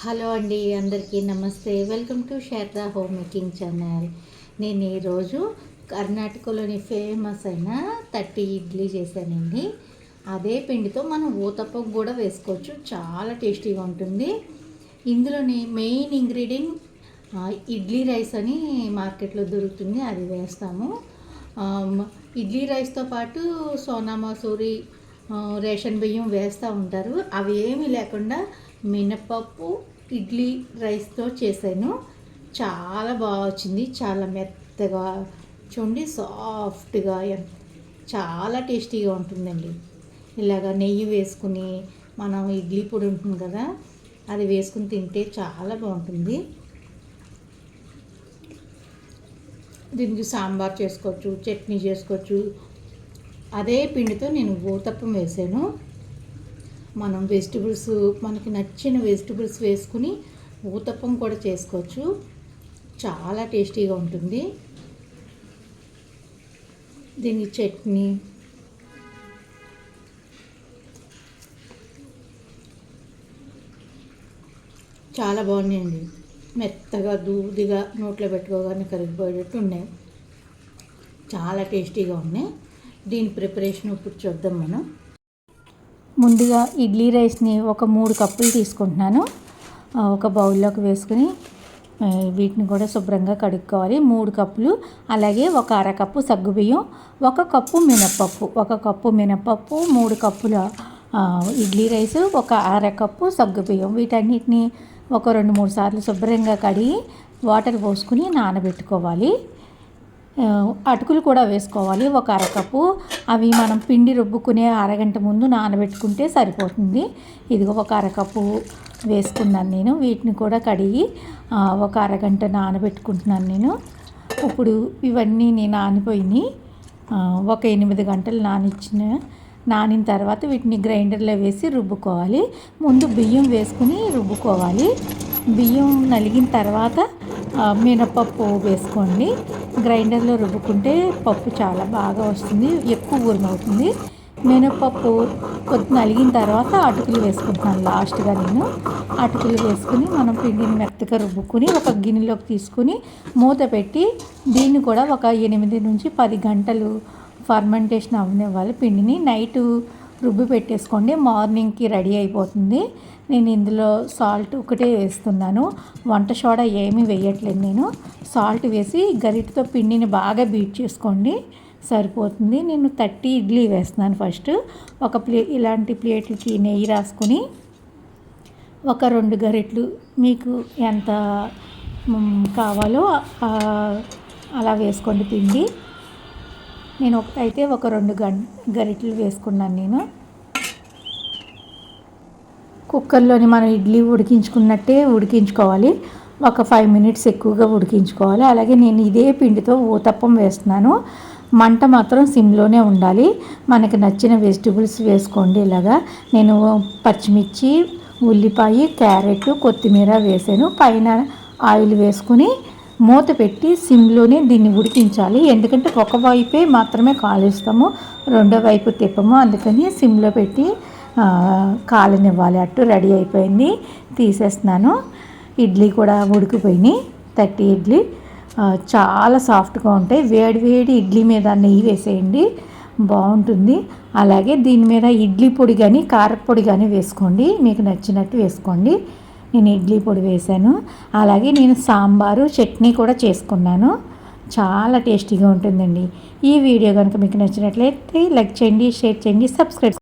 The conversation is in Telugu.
హలో అండి అందరికీ నమస్తే. Welcome to Sharada home making channel నేను ఈరోజు కర్ణాటకలోని ఫేమస్ అయిన థర్టీ ఇడ్లీ చేశానండి. అదే పిండితో మనం ఊతప్పం కూడా వేసుకోవచ్చు. చాలా టేస్టీగా ఉంటుంది. ఇందులోని మెయిన్ ఇంగ్రీడియంట్ ఇడ్లీ రైస్ అని మార్కెట్లో దొరుకుతుంది. అది వేస్తాము. ఇడ్లీ రైస్తో పాటు సోనా మసూరి రేషన్ బియ్యం వేస్తూ ఉంటారు. అవి ఏమీ లేకుండా మినపప్పు ఇడ్లీ రైస్తో చేశాను. చాలా బాగా వచ్చింది. చాలా మెత్తగా చూడండి సాఫ్ట్గా చాలా టేస్టీగా ఉంటుందండి. ఇలాగ నెయ్యి వేసుకుని మనం ఇడ్లీ పొడి ఉంటుంది కదా అది వేసుకుని తింటే చాలా బాగుంటుంది. దీనికి సాంబార్ చేసుకోవచ్చు చట్నీ చేసుకోవచ్చు. అదే పిండితో నేను ఊతప్పం వేసాను. మనం వెజిటబుల్స్ మనకి నచ్చిన వెజిటబుల్స్ వేసుకుని ఊతప్పం కూడా చేసుకోవచ్చు. చాలా టేస్టీగా ఉంటుంది. దీని చట్నీ. చాలా బాగున్నాయండి. మెత్తగా దూదిగా నోట్లో పెట్టుకోగానే కరిగిపోయేటట్టు ఉన్నాయి. చాలా టేస్టీగా ఉన్నాయి. దీని ప్రిపరేషన్ ఇప్పుడు చూద్దాం మనం. ముందుగా ఇడ్లీ రైస్ని ఒక మూడు కప్పులు తీసుకుంటున్నాను. ఒక బౌల్లోకి వేసుకుని వీటిని కూడా శుభ్రంగా కడుక్కోవాలి. మూడు కప్పులు అలాగే ఒక అరకప్పు సగ్గుబియ్యం ఒక కప్పు మినప్పప్పు. ఒక కప్పు మినప్పప్పు మూడు కప్పుల ఇడ్లీ రైస్ ఒక అరకప్పు సగ్గుబియ్యం వీటన్నిటిని ఒక రెండు మూడు సార్లు శుభ్రంగా కడిగి వాటర్ పోసుకుని నానబెట్టుకోవాలి. అటుకులు కూడా వేసుకోవాలి. ఒక అరకప్పు. అవి మనం పిండి రుబ్బుకునే అరగంట ముందు నానబెట్టుకుంటే సరిపోతుంది. ఇదిగో ఒక అరకప్పు వేసుకున్నాను నేను. వీటిని కూడా కడిగి ఒక అరగంట నానబెట్టుకుంటున్నాను నేను. ఇప్పుడు ఇవన్నీ నేను నానిపోయినాయి. ఒక ఎనిమిది గంటలు నానిచ్చిన నానిన తర్వాత వీటిని గ్రైండర్లో వేసి రుబ్బుకోవాలి. ముందు బియ్యం వేసుకుని రుబ్బుకోవాలి. బియ్యం నలిగిన తర్వాత మినపప్పు వేసుకోండి. గ్రైండర్లో రుబ్బుకుంటే పప్పు చాలా బాగా వస్తుంది ఎక్కువ ఊరమవుతుంది మినపప్పు కొద్ది నలిగిన తర్వాత అటుకులు వేసుకుంటున్నాను లాస్ట్గా నేను. అటుకులు వేసుకుని మనం పిండిని మెత్తగా రుబ్బుకుని ఒక గిన్నెలోకి తీసుకుని మూత పెట్టి దీన్ని కూడా ఒక ఎనిమిది నుంచి పది గంటలు ఫర్మెంటేషన్ అవనివ్వాలి పిండిని. నైటు రుబ్బి పెట్టేసుకోండి. మార్నింగ్కి రెడీ అయిపోతుంది. నేను ఇందులో సాల్ట్ ఒకటే వేస్తున్నాను. వంట సోడా ఏమీ వేయట్లేదు నేను. సాల్ట్ వేసి గరిటతో పిండిని బాగా బీట్ చేసుకోండి. సరిపోతుంది. నేను థర్టీ ఇడ్లీ వేస్తున్నాను ఫస్ట్. ఒక ప్లే ఇలాంటి ప్లేట్లకి నెయ్యి రాసుకొని ఒక రెండు గరిట్లు మీకు ఎంత కావాలో అలా వేసుకోండి పిండి. నేను ఒకటైతే ఒక రెండు గం గరిటెలు వేసుకున్నాను నేను. కుక్కర్లోని మనం ఇడ్లీ ఉడికించుకున్నట్టే ఉడికించుకోవాలి. ఒక ఫైవ్ మినిట్స్ ఎక్కువగా ఉడికించుకోవాలి. అలాగే నేను ఇదే పిండితో ఊతప్పం వేస్తున్నాను. మంట మాత్రం సిమ్లోనే ఉండాలి. మనకి నచ్చిన వెజిటబుల్స్ వేసుకోండి ఇలాగా. నేను పచ్చిమిర్చి ఉల్లిపాయ క్యారెట్ కొత్తిమీర వేసాను. పైన ఆయిల్ వేసుకుని మూత పెట్టి సిమ్లోనే దీన్ని ఉడికించాలి. ఎందుకంటే ఒక వైపే మాత్రమే కాలుస్తాము రెండో వైపు తిప్పము. అందుకని సిమ్లో పెట్టి కాలనివ్వాలి. అట్టు రెడీ అయిపోయింది. తీసేస్తున్నాను. ఇడ్లీ కూడా ఉడికిపోయినాయి. థర్టీ ఇడ్లీ. చాలా సాఫ్ట్గా ఉంటాయి. వేడి వేడి ఇడ్లీ మీద నెయ్యి వేసేయండి. బాగుంటుంది. అలాగే దీని మీద ఇడ్లీ పొడి కానీ కారపొడి కానీ వేసుకోండి. మీకు నచ్చినట్టు వేసుకోండి. నేను ఇడ్లీ పొడి వేశాను. అలాగే నేను సాంబారు చట్నీ కూడా చేసుకున్నాను. చాలా టేస్టీగా ఉంటుందండి. ఈ వీడియో కనుక మీకు నచ్చినట్లయితే లైక్ చేయండి షేర్ చేయండి సబ్స్క్రైబ్